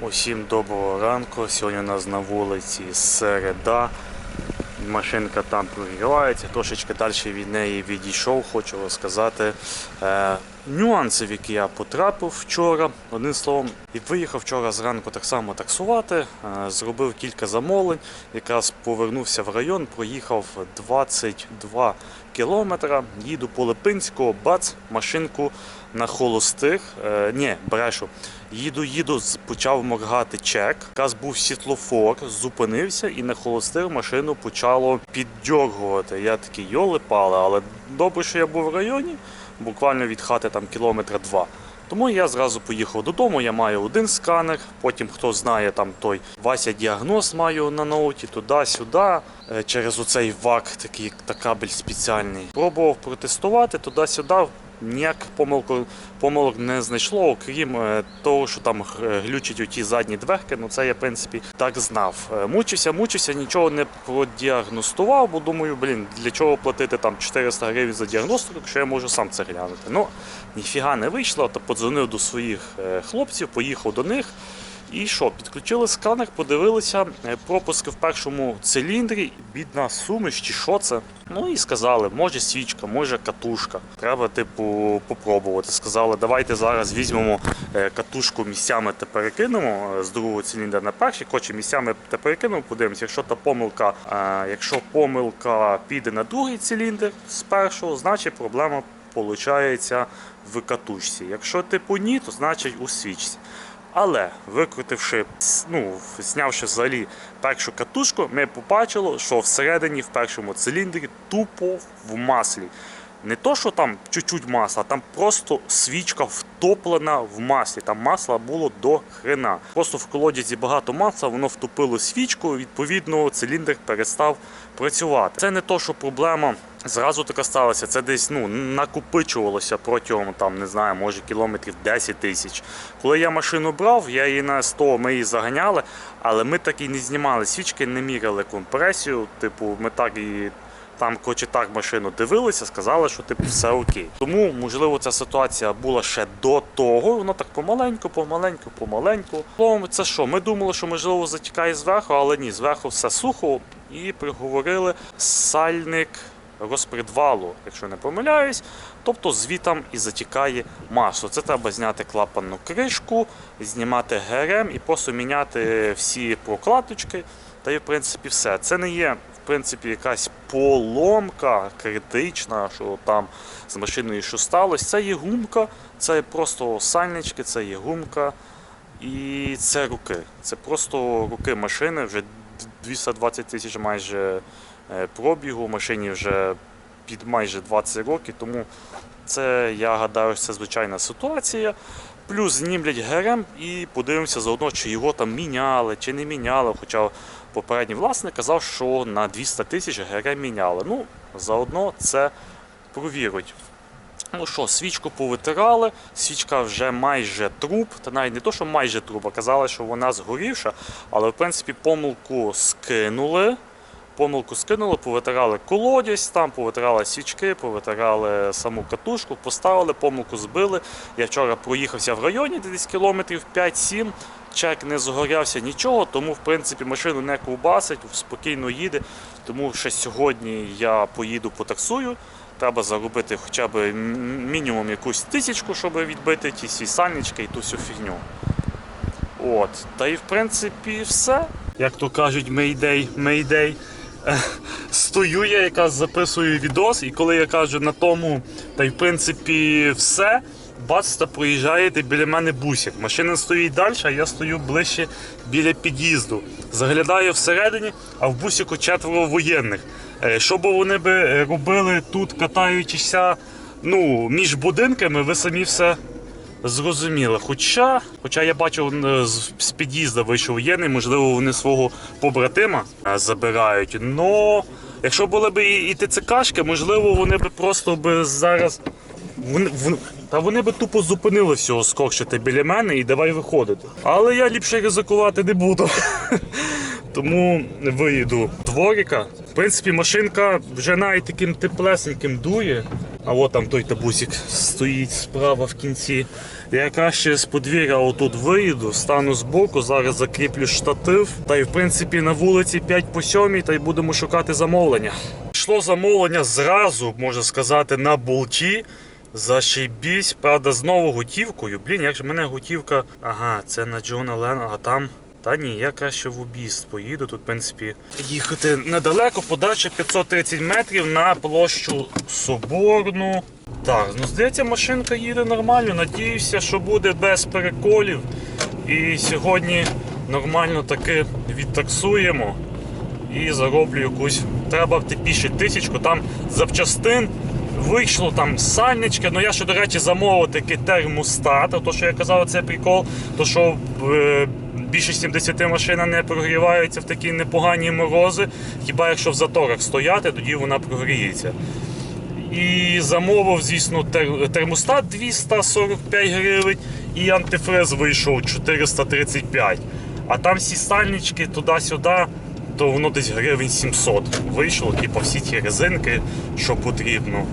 Усім доброго ранку. Сьогодні у нас на вулиці середа. Машинка там прогрівається, трошечки далі від неї відійшов, хочу розказати е, нюанси, в які я потрапив вчора. Одним словом, і виїхав вчора зранку так само таксувати, е, зробив кілька замовлень, якраз повернувся в район, проїхав 22 кілометра, їду по Липинського, бац, машинку на холостих. Е, ні, брешу. Їду, їду, почав моргати чек. Якраз був світлофор, зупинився і на холостих машину почало піддьоргувати. Я такий йоли пали, але добре, що я був в районі, буквально від хати там кілометра два. Тому я зразу поїхав додому. Я маю один сканер. Потім, хто знає, там той Вася діагноз маю на ноуті, туди-сюди. Е, Через оцей вак, такий та кабель спеціальний. Пробував протестувати туди-сюди. Ніяких помилок помилок не знайшло, окрім е, того, що там глючить глючать оті задні дверки. Ну це я в принципі так знав. Е, Мучився, мучився, нічого не продіагностував, бо думаю, блін, для чого платити там 400 гривень за діагностику, якщо я можу сам це глянути. Ну ніфіга не вийшло, то подзвонив до своїх е, хлопців, поїхав до них. І що, підключили сканер, подивилися е, пропуски в першому циліндрі, бідна суміш чи що це. Ну і сказали, може свічка, може катушка. Треба, типу, попробувати. Сказали, давайте зараз візьмемо е, катушку місцями та перекинемо е, з другого циліндра на перший, хоче місцями та перекинемо, подивимося, якщо та помилка, якщо помилка піде на другий циліндр з першого, значить проблема виходить в катушці. Якщо типу ні, то значить у свічці. Але викрутивши, ну, знявши взагалі першу катушку, ми побачили, що всередині, в першому циліндрі, тупо в маслі. Не то, що там чуть-чуть масла, там просто свічка втоплена в маслі. Там масла було до хрена. Просто в колодязі багато масла, воно втопило свічку, відповідно, циліндр перестав працювати. Це не то, що проблема зразу така сталася. Це десь ну, накопичувалося протягом там, не знаю, може кілометрів 10 тисяч. Коли я машину брав, я її на 100, ми її заганяли, але ми так і не знімали свічки, не міряли компресію. Типу, ми так і там, хоч і так машину дивилися, сказали, що типу все окей. Тому, можливо, ця ситуація була ще до того. Воно так помаленьку, помаленьку, помаленьку. Словом, це що? Ми думали, що можливо затікає зверху, але ні, зверху все сухо і приговорили сальник розпредвалу, якщо не помиляюсь. Тобто звітам і затікає масло. Це треба зняти клапанну кришку, знімати ГРМ і просто міняти всі прокладочки. Та й в принципі все. Це не є в принципі якась поломка критична, що там з машиною що сталося. Це є гумка, це просто сальнички, це є гумка і це руки. Це просто руки машини, вже 220 тисяч майже пробігу, машині вже під майже 20 років, тому це, я гадаю, це звичайна ситуація. Плюс знімлять ГРМ і подивимося заодно, чи його там міняли, чи не міняли. Хоча попередній власник казав, що на 200 тисяч ГРМ міняли. Ну, заодно це провірять. Ну що, свічку повитирали, свічка вже майже труп, та навіть не то, що майже труп, а казали, що вона згорівша, але в принципі помилку скинули. Помилку скинули, повитирали колодязь, там повитирали свічки, повитирали саму катушку, поставили, помилку збили. Я вчора проїхався в районі десь кілометрів 5-7, чек не згорявся нічого, тому в принципі машину не ковбасить, спокійно їде. Тому ще сьогодні я поїду потаксую. Треба заробити хоча б мінімум якусь тисячку, щоб відбити ті всі сальнички і ту всю фігню. От, та і в принципі все. Як то кажуть, мейдей, мейдей. Стою я якраз записую відос, і коли я кажу на тому, та й в принципі все, бачите, проїжджаєте біля мене бусик. Машина стоїть далі, а я стою ближче біля під'їзду. Заглядаю всередині, а в бусику четверо воєнних. Е, Що би вони би е, робили тут, катаючися ну, між будинками, ви самі все Зрозуміло. Хоча, хоча я бачив е, з, під'їзду вийшов воєнний, можливо, вони свого побратима е, забирають. Но якщо були б і, ТЦКшки, можливо, вони б просто би зараз. Вони, вон- та вони би тупо зупинили всього скорчити біля мене і давай виходити. Але я ліпше ризикувати не буду. Тому виїду дворіка. В принципі, машинка вже навіть таким теплесеньким дує. А от там той табусик стоїть справа в кінці. Я якраз через подвір'я отут виїду, стану збоку, зараз закріплю штатив. Та й в принципі на вулиці 5 по 7 та й будемо шукати замовлення. Йшло замовлення зразу, можна сказати, на болті. Зашибісь, правда, знову готівкою. Блін, як же мене готівка. Ага, це на Джона Лена, а там. Та ні, я краще в об'їзд поїду. Тут, в принципі, їхати недалеко, подача 530 метрів на площу Соборну. Так, ну здається, машинка їде нормально. Надіюся, що буде без переколів. І сьогодні нормально таки відтаксуємо і зароблю якусь. Треба втепіше тисячку. Там запчастин вийшло там сальнички. Ну я ще, до речі, замовив такий термостат. То, що я казав, це прикол, то що е, більшість 70 машина не прогрівається в такі непогані морози. Хіба якщо в заторах стояти, тоді вона прогріється. І замовив, звісно, термостат 245 гривень і антифриз вийшов 435. А там всі стальнички туди-сюди, то воно десь гривень 700 вийшло, типу всі ті резинки, що потрібно.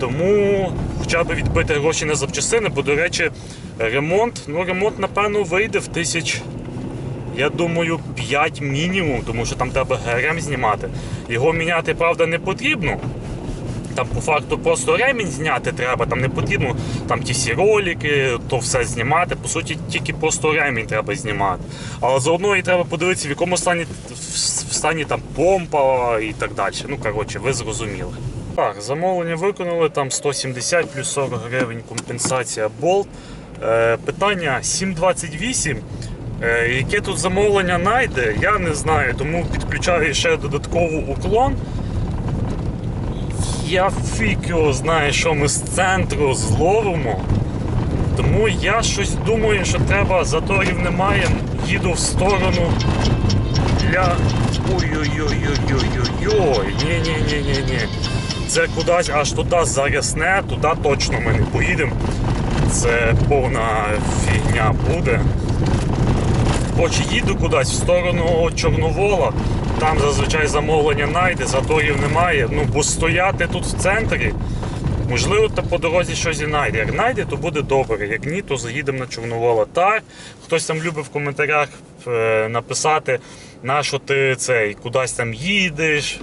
Тому хоча б відбити гроші на запчастини, бо, до речі, ремонт, ну ремонт, напевно, вийде в тисяч. Я думаю, 5 мінімум, тому що там треба ГРМ знімати. Його міняти, правда, не потрібно. Там по факту просто ремінь зняти треба, там не потрібно там ті всі ролики, то все знімати. По суті, тільки просто ремінь треба знімати. Але заодно і треба подивитися, в якому стані в стані там помпа і так далі. Ну, коротше, ви зрозуміли. Так, замовлення виконали, там 170 плюс 40 гривень компенсація болт. Е, питання 728. Е, яке тут замовлення найде, я не знаю, тому підключаю ще додатковий уклон. Я фік його знаю, що ми з центру зловимо. Тому я щось думаю, що треба, заторів немає. Їду в сторону для. Ой-ой-ой-ой-ой-ой. Ні-ні-ні-ні-ні. Це кудись аж туди зарясне, туди точно ми не поїдемо. Це повна фігня буде. Хоч їду кудись в сторону Чорновола, там зазвичай замовлення найде, заторів немає. Ну, бо стояти тут в центрі, можливо, та по дорозі щось і найде. Як найде, то буде добре. Як ні, то заїдемо на Чорновола. Так, хтось там любить в коментарях е, написати, на що ти цей, кудись там їдеш,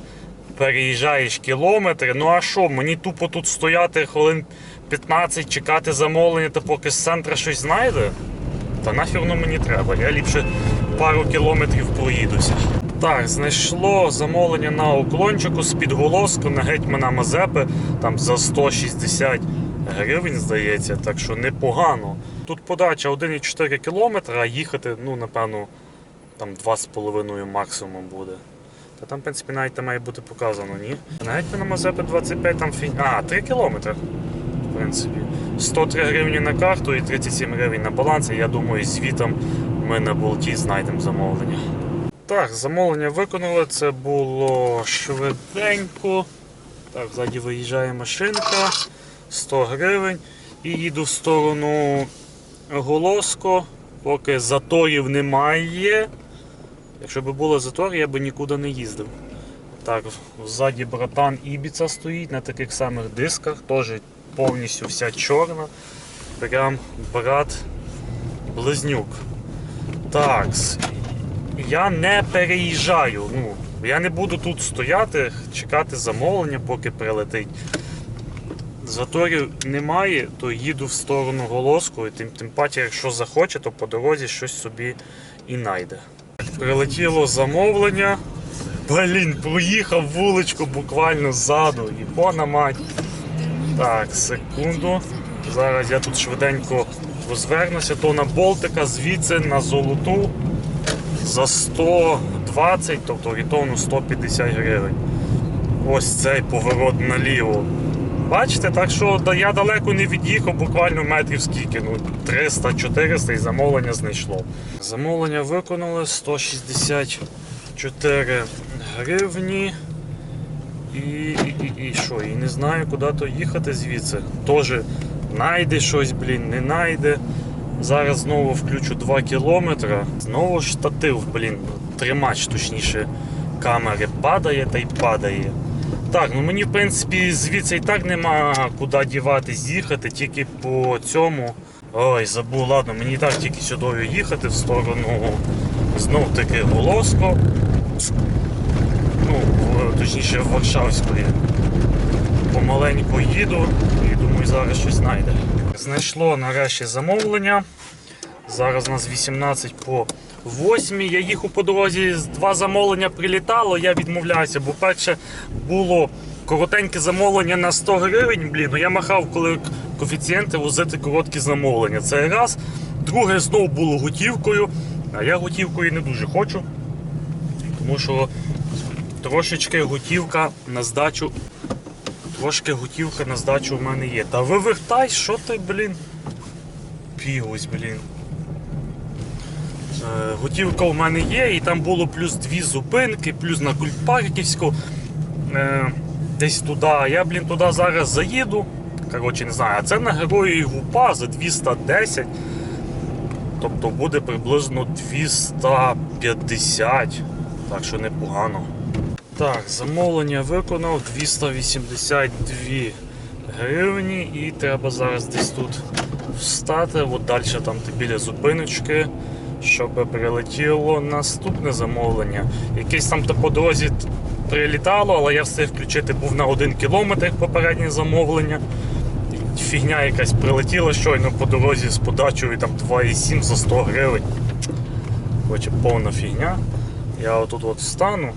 переїжджаєш кілометри. Ну а що, мені тупо тут стояти хвилин 15, чекати замовлення, та поки з центра щось знайде. Та нафіг воно мені треба, я ліпше пару кілометрів проїдуся. Так, знайшло замовлення на уклончику з підголоску на гетьмана Мазепи, там за 160 гривень, здається, так що непогано. Тут подача 1,4 км, а їхати, ну, напевно, там 2,5 максимум буде. Та там, в принципі, навіть має бути показано, ні? На гетьмана Мазепи 25 там фінь. А, 3 кілометри принципі. 103 гривні на карту і 37 гривень на балансі. Я думаю, звітом ми на болті знайдемо замовлення. Так, замовлення виконали. Це було швиденько. Так, ззаді виїжджає машинка. 100 гривень. І їду в сторону Голоско. Поки заторів немає. Якщо б було затор, я б нікуди не їздив. Так, ззаді братан Ібіца стоїть на таких самих дисках, теж повністю вся чорна. Прям брат близнюк. Так, я не переїжджаю. Ну, я не буду тут стояти, чекати замовлення, поки прилетить. Заторів немає, то їду в сторону Голоску, і тим, тим паче, якщо захоче, то по дорозі щось собі і найде. Прилетіло замовлення. Блін, проїхав вуличку буквально ззаду. І пона мать. Так, секунду. Зараз я тут швиденько розвернуся, то на Болтика звідси на золоту за 120, тобто орієнтовно 150 гривень. Ось цей поворот наліво. Бачите, так що я далеко не від'їхав, буквально метрів скільки, ну 300-400 і замовлення знайшло. Замовлення виконали 164 гривні. І, і, і, і що? І не знаю, куди то їхати звідси. Тоже найде щось, блін, не найде. Зараз знову включу 2 кілометри. Знову штатив, блін, тримач, точніше, камери падає та й падає. Так, ну мені в принципі звідси і так нема куди діватись їхати, тільки по цьому. Ой, забув, ладно, мені так тільки сюди їхати в сторону знов таки Голоско. Ну, в- точніше Варшавської. Помаленьку їду і думаю, зараз щось знайде. Знайшло нарешті замовлення. Зараз у нас 18 по 8. Я їхав по дорозі, два замовлення прилітало, я відмовляюся, бо перше було коротеньке замовлення на 100 гривень. Блін, ну я махав, коли коефіцієнти возити короткі замовлення. Це раз. Друге знову було готівкою, а я готівкою не дуже хочу. Тому що трошечки готівка на здачу. Трошки готівка на здачу в мене є. Та вивертай, що ти, блін? Пігось, блін. Е, Готівка в мене є, і там було плюс дві зупинки, плюс на Культпарківську. Е, десь туди. Я, блін, туди зараз заїду. Коротше, не знаю, а це на герої ГУПА за 210. Тобто буде приблизно 250. Так що непогано. Так, замовлення виконав 282 гривні і треба зараз десь тут встати, от далі там біля зупиночки, щоб прилетіло наступне замовлення. Якесь там по дорозі прилітало, але я встиг включити був на 1 кілометр попереднє замовлення. Фігня якась прилетіла щойно по дорозі з подачею там 2,7 за 100 гривень. Коротше, повна фігня. Я отут от встану.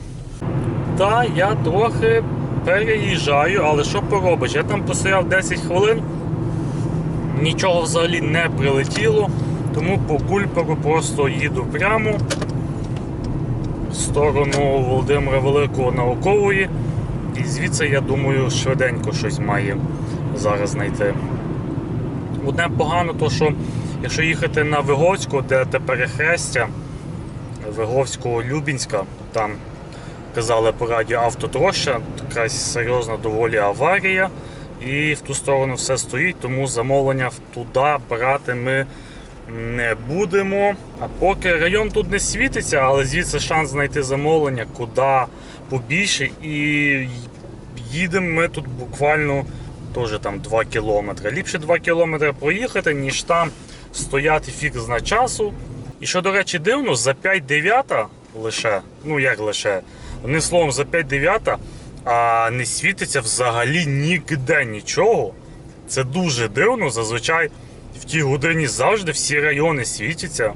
Та я трохи переїжджаю, але що поробиш? Я там постояв 10 хвилин, нічого взагалі не прилетіло, тому по кульперу просто їду прямо в сторону Володимира Великого наукової. І звідси, я думаю, швиденько щось має зараз знайти. Одне погано, то що якщо їхати на Виговську, де те перехрестя Виговського Любінська, там казали по радіо автотроща, якась серйозна доволі аварія. І в ту сторону все стоїть, тому замовлення туди брати ми не будемо. А поки район тут не світиться, але звідси шанс знайти замовлення куди побільше. І їдемо ми тут буквально теж там 2 кілометри. Ліпше 2 кілометри проїхати, ніж там стояти фікс на часу. І що, до речі, дивно, за 5-9 лише, ну як лише, одним словом, за 5-9, а не світиться взагалі ніде нічого. Це дуже дивно. Зазвичай в тій годині завжди всі райони світяться.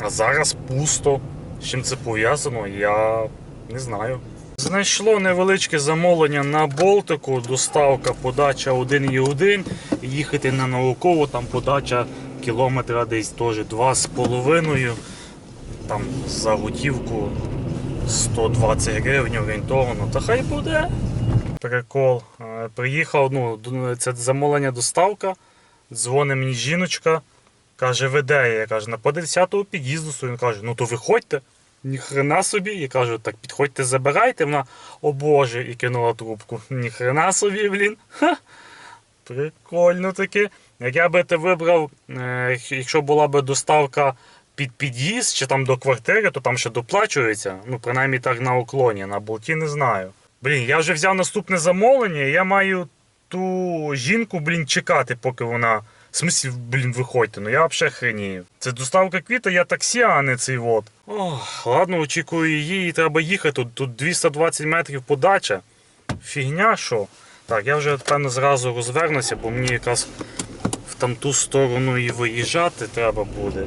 А зараз пусто. З чим це пов'язано, я не знаю. Знайшло невеличке замовлення на Болтику, доставка, подача 1,1. Їхати на наукову, там подача кілометра десь теж 2,5. Там за готівку 120 гривень орієнтовно. Та хай буде. Прикол. Е, Приїхав, ну, це замовлення доставка. Дзвонить мені жіночка. Каже, веде. Я кажу, на по 10-го під'їзду. Він каже, ну то виходьте. Ніхрена собі. Я кажу, так підходьте, забирайте. Вона, о Боже, і кинула трубку. Ніхрена собі, блін. Ха. Прикольно таке. Як я би те вибрав, е, якщо була би доставка під під'їзд чи там до квартири, то там ще доплачується. Ну, принаймні так на уклоні, на болті не знаю. Блін, я вже взяв наступне замовлення, і я маю ту жінку, блін, чекати, поки вона. В смислі, блін, виходьте, ну я взагалі хренію. Це доставка квіта, я таксі, а не цей вот. Ох, ладно, очікую її, і треба їхати. Тут, тут 220 метрів подача. Фігня що? Так, я вже певно зразу розвернуся, бо мені якраз в там ту сторону і виїжджати треба буде.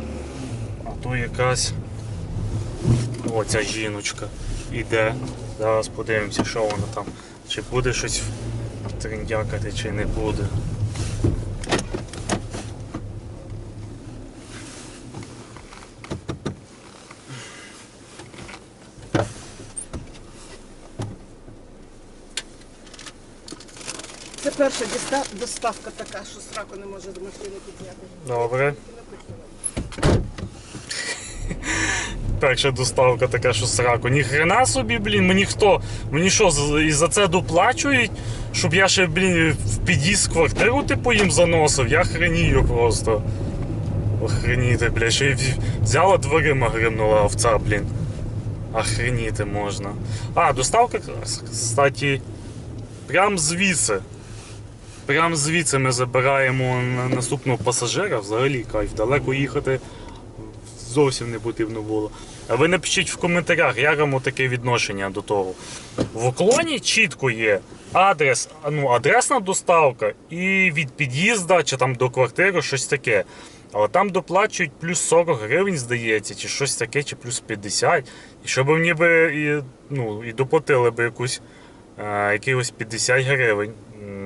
То якась оця жіночка іде. Зараз подивимося, що вона там. Чи буде щось триндякати, чи не буде. Це перша доставка така, що сраку не може до машини підняти. Добре. Перша доставка така, що сраку. Ніхрена собі, блін, мені хто? Мені що, і за це доплачують? Щоб я ще, блін, в під'їзд квартиру типу їм заносив, я хренію просто. Охреніти, бля, ще й взяла дверима гримнула овця, блін. Охреніти можна. А, доставка, кстати, Прям звідси. Прям звідси ми забираємо наступного пасажира. Взагалі кайф. Далеко їхати зовсім не потрібно було. А ви напишіть в коментарях, як вам таке відношення до того. В уклоні чітко є адрес, ну, адресна доставка і від під'їзду чи там до квартири щось таке. Але там доплачують плюс 40 гривень, здається, чи щось таке, чи плюс 50. І щоб мені би і, ну, і доплатили би якусь е, якихось 50 гривень.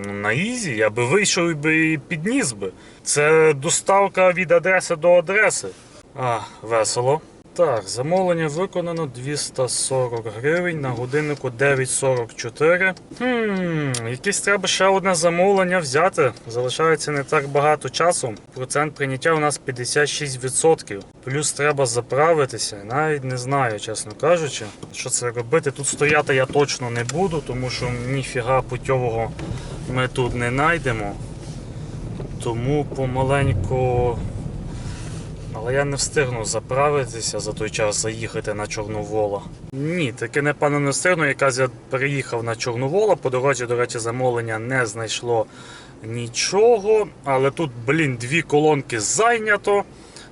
На ізі я би вийшов і підніс би. Це доставка від адреси до адреси. А, весело. Так, замовлення виконано 240 гривень на годиннику 9.44. Хм, якесь треба ще одне замовлення взяти. Залишається не так багато часу. Процент прийняття у нас 56%. Плюс треба заправитися. Навіть не знаю, чесно кажучи, що це робити. Тут стояти я точно не буду, тому що ніфіга путьового ми тут не знайдемо. Тому помаленьку але я не встигну заправитися за той час заїхати на Чорновола. Ні, таки напевно не встигну. Якраз я переїхав на Чорновола. По дорозі, до речі, замовлення не знайшло нічого. Але тут, блін, дві колонки зайнято.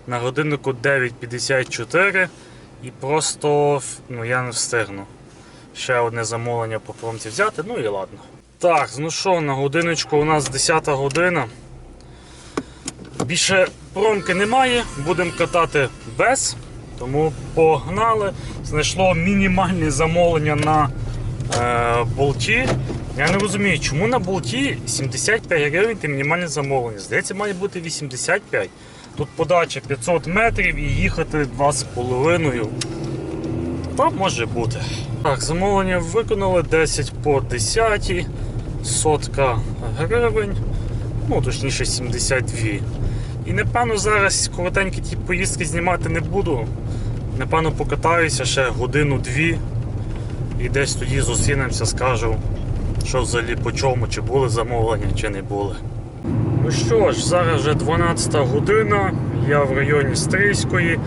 На годиннику 9.54. І просто ну, я не встигну. Ще одне замовлення по промці взяти, ну і ладно. Так, ну що, на годиночку у нас 10 година. Більше промки немає, будемо катати без. Тому погнали. Знайшло мінімальне замовлення на е, болті. Я не розумію, чому на болті 75 гривень це мінімальне замовлення. Здається, має бути 85. Тут подача 500 метрів і їхати 2,5. Та може бути. Так, замовлення виконали 10 по 10, сотка гривень, ну точніше 72. І напевно зараз коротенькі ті поїздки знімати не буду. Напевно покатаюся ще годину-дві і десь тоді зустрінемося, скажу, що взагалі по чому, чи були замовлення, чи не були. Ну що ж, зараз вже 12 година, я в районі Стрийської,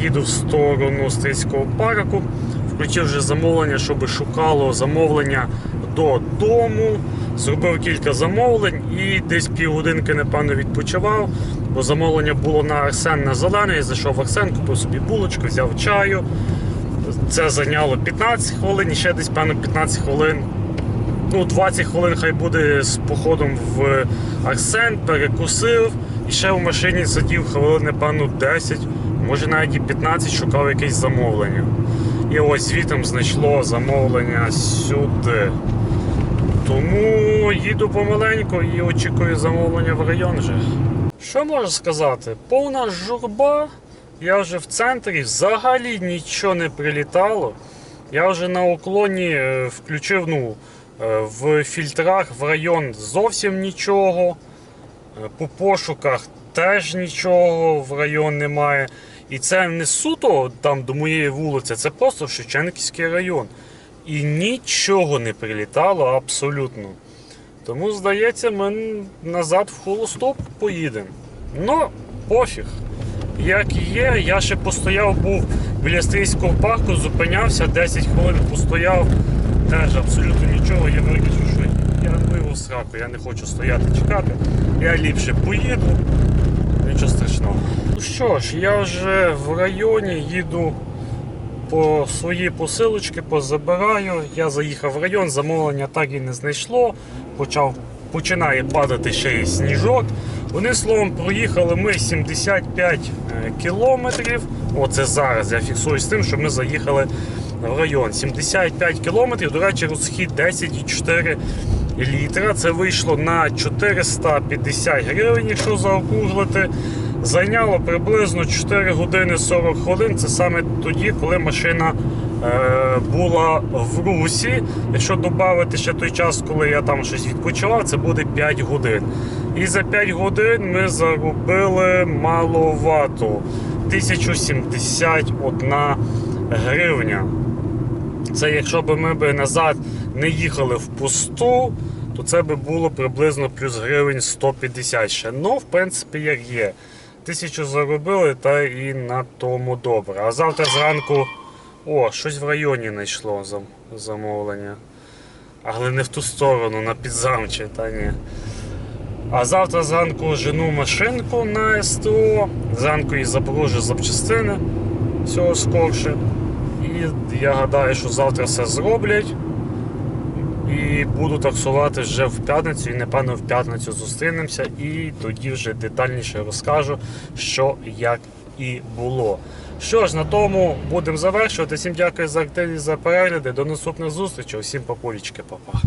їду в сторону Стрийського парку. Включив вже замовлення, щоб шукало замовлення додому. Зробив кілька замовлень і десь півгодинки, напевно, відпочивав, бо замовлення було на Арсен на зелений. Зайшов в Арсен, купив собі булочку, взяв чаю. Це зайняло 15 хвилин і ще десь, певно, 15 хвилин ну, 20 хвилин хай буде з походом в Арсен, перекусив і ще в машині сидів хвилин, напевно, 10, може навіть і 15 шукав якесь замовлення. І ось звітом знайшло замовлення сюди. Тому їду помаленьку і очікую замовлення в район вже. Що можу сказати? Повна журба. Я вже в центрі, взагалі нічого не прилітало. Я вже на уклоні е, включив ну, е, в фільтрах в район зовсім нічого. Е, По пошуках теж нічого в район немає. І це не суто там до моєї вулиці, це просто Шевченківський район. І нічого не прилітало абсолютно. Тому, здається, ми назад в холостоп поїдемо. Ну, пофіг. Як є, я ще постояв, був біля стрийського парку, зупинявся, 10 хвилин постояв, теж абсолютно нічого, я вирішив, що я пиво сраку, я не хочу стояти чекати. Я ліпше поїду, нічого страшного. Ну що ж, я вже в районі їду по свої посилочки, позабираю. Я заїхав в район, замовлення так і не знайшло. Почав, починає падати ще й сніжок. Вони словом проїхали ми 75 е, кілометрів. Оце зараз я фіксую з тим, що ми заїхали в район. 75 кілометрів, до речі, розхід 10,4 літра. Це вийшло на 450 гривень, якщо заокруглити. Зайняло приблизно 4 години 40 хвилин. Це саме тоді, коли машина е, була в русі. Якщо додати ще той час, коли я там щось відпочивав, це буде 5 годин. І за 5 годин ми заробили маловато 1071 гривня. Це якщо б ми б назад не їхали в пусту, то це би було приблизно плюс гривень 150 ще. Ну, в принципі, як є. Тисячу заробили, та і на тому добре. А завтра зранку. О, щось в районі знайшло зам- замовлення. Але не в ту сторону, на підзамче, та ні. А завтра зранку жену машинку на СТО, зранку їй запорожу запчастини всього скорше. І я гадаю, що завтра все зроблять. Буду таксувати вже в п'ятницю, і напевно в п'ятницю зустрінемося, і тоді вже детальніше розкажу, що як і було. Що ж, на тому будемо завершувати. Всім дякую за активність за перегляди. До наступних зустрічей. Усім папулічки, папа.